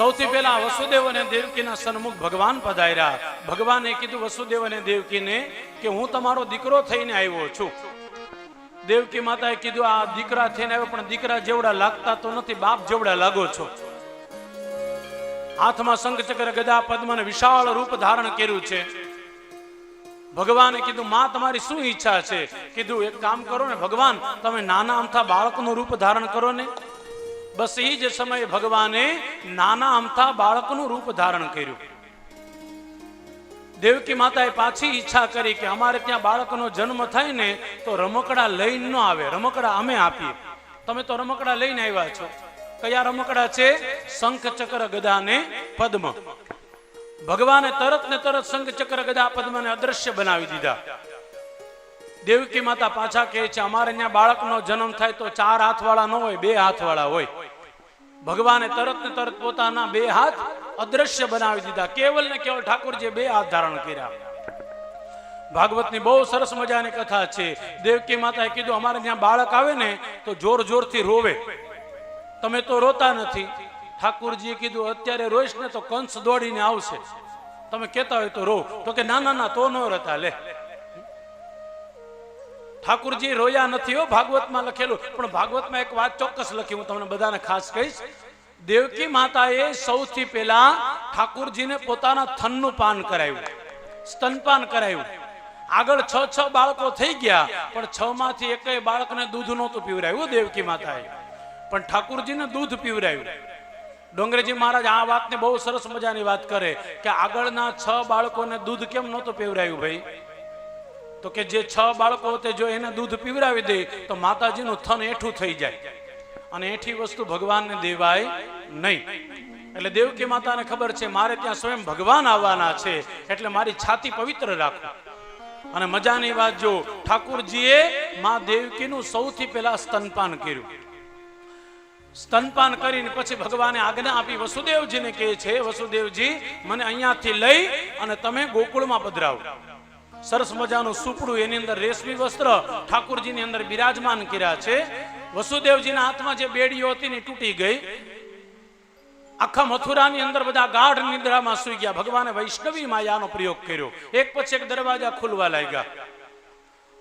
સૌથી પહેલા વસુદેવ અને દેવકીના સન્મુખ ભગવાન પધાર્યા. ભગવાને કીધું, વસુદેવ અને દેવકીને કે હું તમારો દીકરો થઈને આવ્યો છું. દેવકી માતાએ કીધું, આ દીકરા થઈને આવ્યો, પણ દીકરા જેવડા લાગતા તો નથી, બાપ જેવડા લાગો છો. હાથમાં શંખચક્ર ગદા પદ્મને વિશાળ રૂપ ધારણ કર્યું છે. ભગવાને કીધું, માં, તમારી શું ઈચ્છા છે? કીધું, એક કામ કરો ને ભગવાન, તમે નાના અમથા બાળકનું રૂપ ધારણ કરો ને. બસ એ જ સમયે ભગવાને નાના અમથા બાળકનું રૂપ ધારણ કર્યું. દેવકી માતાએ પાછી ઈચ્છા કરી કે અમારે ત્યાં બાળકનો જન્મ થાય ને તો રમકડા લઈને ન આવે, રમકડા અમે આપીએ. તમે તો રમકડા લઈને આવ્યા છો. કયા રમકડા છે? શંખ ચક્ર ગદા ને પદ્મ. ભગવાને તરત ને તરત શંખ ચક્ર ગદા પદ્મને અદ્રશ્ય બનાવી દીધા. દેવકી માતા પાછા કહે છે, અમારે ત્યાં બાળકનો જન્મ થાય તો ચાર હાથવાળા ન હોય, બે હાથવાળા હોય. ભગવાને તરત ને તરત પોતાના બે હાથ અદ્રશ્ય બનાવી દીધા. કેવલ ને કેવલ ઠાકોરજીએ બે હાથ ધારણ કર્યા. ભાગવતની બહુ સરસ મજાની કથા છે. દેવકી માતાએ કીધું, અમારે ત્યાં બાળક આવે ને, તો જોર જોરથી રોવે. તમે તો રોતા નથી. ઠાકુરજીએ કીધું, અત્યારે રોઈશ ને તો કંસ દોડીને આવશે. તમે કહેતા હોય તો રો. તો કે, ના ના ના, તો ન રતા, લે. ઠાકુરજી રોયા નથી હો, ભાગવતમાં લખેલું. પણ ભાગવતમાં એક વાત ચોક્કસ લખી હું તમને બધાને ખાસ કહીશ. દેવકી માતાએ સૌથી પહેલા ઠાકુરજીને પોતાના થનનું પાન કરાયું સ્તનપાન કરાયું આગળ છ છ બાળકો થઈ ગયા, પણ છ માંથી એકેય બાળકને દૂધ નહોતું પીવરાયું દેવકી માતાએ. પણ ઠાકુરજીને દૂધ પીવરાયું. ડોંગરેજી મહારાજ આ વાતને બહુ સરસ મજાની વાત કરે કે આગળના છ બાળકોને દૂધ કેમ નહોતું પીવરાયું ભાઈ? તો કે જે છ બાળકો તે જો એને દૂધ પીવડાવી દે, તો માતાજીનું થન એઠું થઈ જાય. અને એઠી વસ્તુ ભગવાનને દેવાય નહીં. એટલે દેવકી માતાને ખબર છે, મારે ત્યાં સ્વયં ભગવાન આવવાના છે, એટલે મારી છાતી પવિત્ર રાખો. અને મજાની વાત જો, ઠાકુરજીએ મા દેવકીનું સૌથી પહેલા સ્તનપાન કર્યું. સ્તનપાન કરીને પછી ભગવાને આજ્ઞા આપી, વસુદેવજીને કહે છે, વસુદેવજી, મને અહીંયાથી લઈ અને તમે ગોકુળમાં પધરાવો. સરસ મજાનું સુપડું એની અંદર રેશમી વસ્ત્ર ઠાકુરજીની અંદર બિરાજમાન કર્યા છે. વસુદેવજીના હાથમાં જે બેડીઓ હતી તૂટી ગઈ. આખા મથુરાની અંદર બધા ગાઢ નિદ્રામાં સુઈ ગયા. ભગવાને વૈષ્ણવી માયાનો પ્રયોગ કર્યો. એક પછી એક દરવાજા ખુલવા લાગ્યા.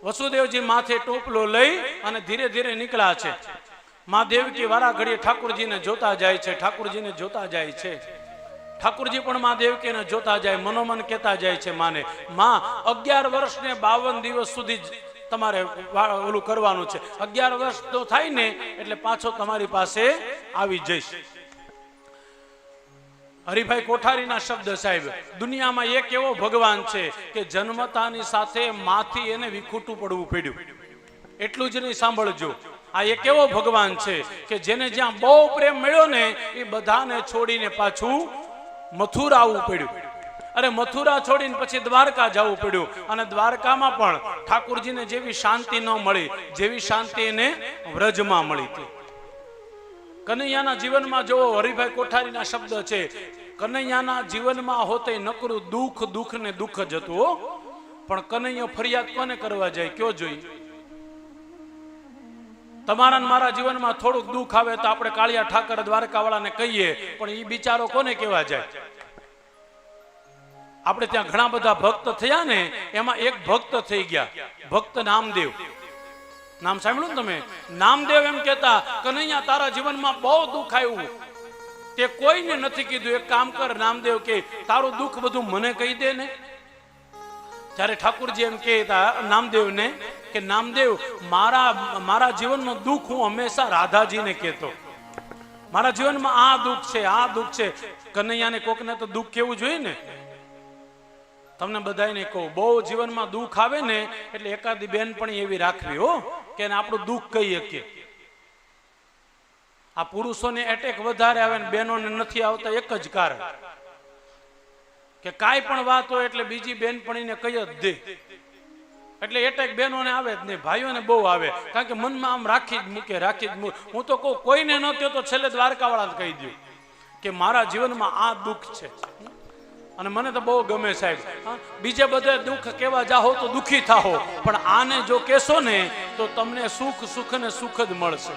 વસુદેવજી માથે ટોપલો લઈ અને ધીરે ધીરે નીકળ્યા છે. મા દેવકી વારા ઘડીએ ઠાકુરજીને જોતા જાય છે. ઠાકુરજીને જોતા જાય છે. ઠાકુરજી પણ મહાદેવ કે જોતા જાય, મનોમન કહેતા જાય છે માને. માં, અગિયાર વર્ષ ને બાવન દિવસ સુધી તમારે ઓલું કરવાનું છે. અગિયાર વર્ષ તો થાય ને, એટલે પાછો તમારી પાસે આવી જઈશ. હરિભાઈ કોઠારીના શબ્દ સાહેબ, દુનિયામાં એક એવો ભગવાન છે કે જન્મતાની સાથે માથી એને વિખૂટું પડવું પડ્યું. એટલું જ નહીં, સાંભળજો. આ એક એવો ભગવાન છે કે જેને જ્યાં બહુ પ્રેમ મળ્યો ને, એ બધાને છોડીને પાછું મથુરા આવવું પડ્યું. અરે મથુરા છોડીને પછી દ્વારકા જવું પડ્યું. અને દ્વારકામાં પણ ઠાકુરજીને જેવી શાંતિ ન મળી, જેવી શાંતિ એને વ્રજમાં મળી હતી. કનૈયાના જીવનમાં જો હરિભાઈ કોઠારીના શબ્દ છે, કનૈયાના જીવનમાં હોતે નકરું દુઃખ દુઃખ ને દુઃખ જ હતું પણ કનૈયો ફરિયાદ કોને કરવા જાય, કયો જોઈ તમારા મારા જીવનમાં થોડુંક દુઃખ આવે તો આપણે કાળિયા ઠાકર દ્વારકાવાળાને કહીએ, પણ એ બિચારો કોને કહેવા જાય? આપણે ત્યાં ઘણા બધા ભક્ત થયા ને, એમાં એક ભક્ત થઈ ગયા. ભક્ત નામદેવ. નામ સાંભળ્યું તમે? નામદેવ એમ કહેતા, કનૈયા, તારા જીવનમાં બહુ દુઃખ આવ્યું. તે કોઈને નથી કીધું. એક કામ કર, નામદેવ કે, તારું દુઃખ બધું મને કહી દે ને. ત્યારે ઠાકુરજી એમ કહેતા નામદેવને કે, નામદેવ, મારા મારા જીવનમાં દુઃખ હું હંમેશા રાધાજીને કહેતો. મારા જીવનમાં આ દુઃખ છે, આ દુઃખ છે. કનૈયાને કોકને તો દુઃખ કેવું જોઈએ ને? તમને બધાને કહું, બહુ જીવનમાં દુઃખ આવે ને, એટલે એકાદી બેન પણ એવી રાખવી હો, કે આપણું દુઃખ કહી શકીએ. આ પુરુષોને એટેક વધારે આવે ને બહેનોને નથી આવતા એક જ કારણ. કે કાંઈ પણ વાત હોય એટલે બીજી બેનપણીને કહી જ દે. એટલે એટેક બહેનોને આવે જ નહીં, ભાઈઓને બહુ આવે. કારણ કે મનમાં આમ રાખી જ મૂકે, રાખી જ મૂકે હું તો કહું, કોઈને ન થયો તો છેલ્લે દ્વારકાવાળાને કહી દઉં કે મારા જીવનમાં આ દુઃખ છે. અને મને તો બહુ ગમે સાહેબ. બીજે બધે દુઃખ કેવા જાહો તો દુઃખી થાહો. પણ આને જો કહેશો ને, તો તમને સુખ સુખ ને સુખ જ મળશે.